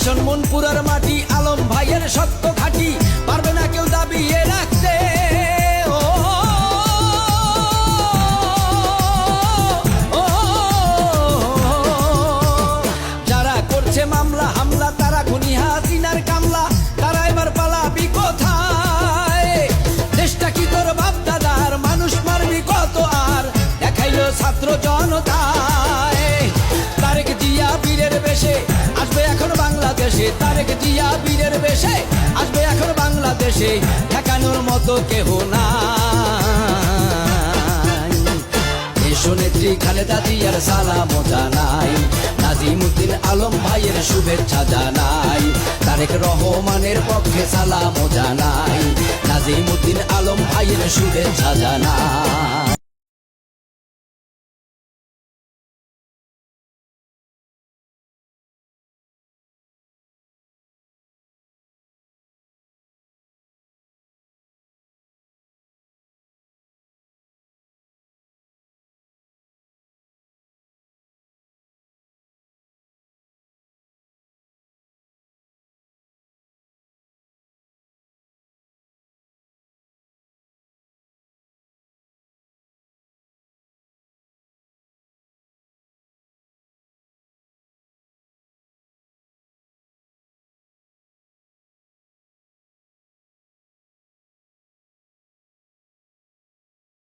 শাসন মনপুরার মাটি আলম ভাইয়ের সত্য খাটি পারবে না কেউ দাবিয়ে রাখতে যারা করছে মামলা হামলা তারা খুনি হাসিনার কামলা তারা এবার পালাবি কোথায় দেশটা কি তোর বাপ দাদার মানুষ মারবি কত আর দেখাইলো ছাত্র জনতায় বাংলাদেশে তারেক জিয়া বীরের বেশে, আসবে এখন বাংলাদেশে, ঠেকানোর মতো কেহ দেশনেত্রী খালেদা জিয়ার সালাম জানাই, নাজিমুদ্দিন আলম ভাইয়ের শুভেচ্ছা জানাই, তারেক রহমানের পক্ষে সালাম জানাই, নাজিমুদ্দিন আলম ভাইয়ের শুভেচ্ছা জানাই।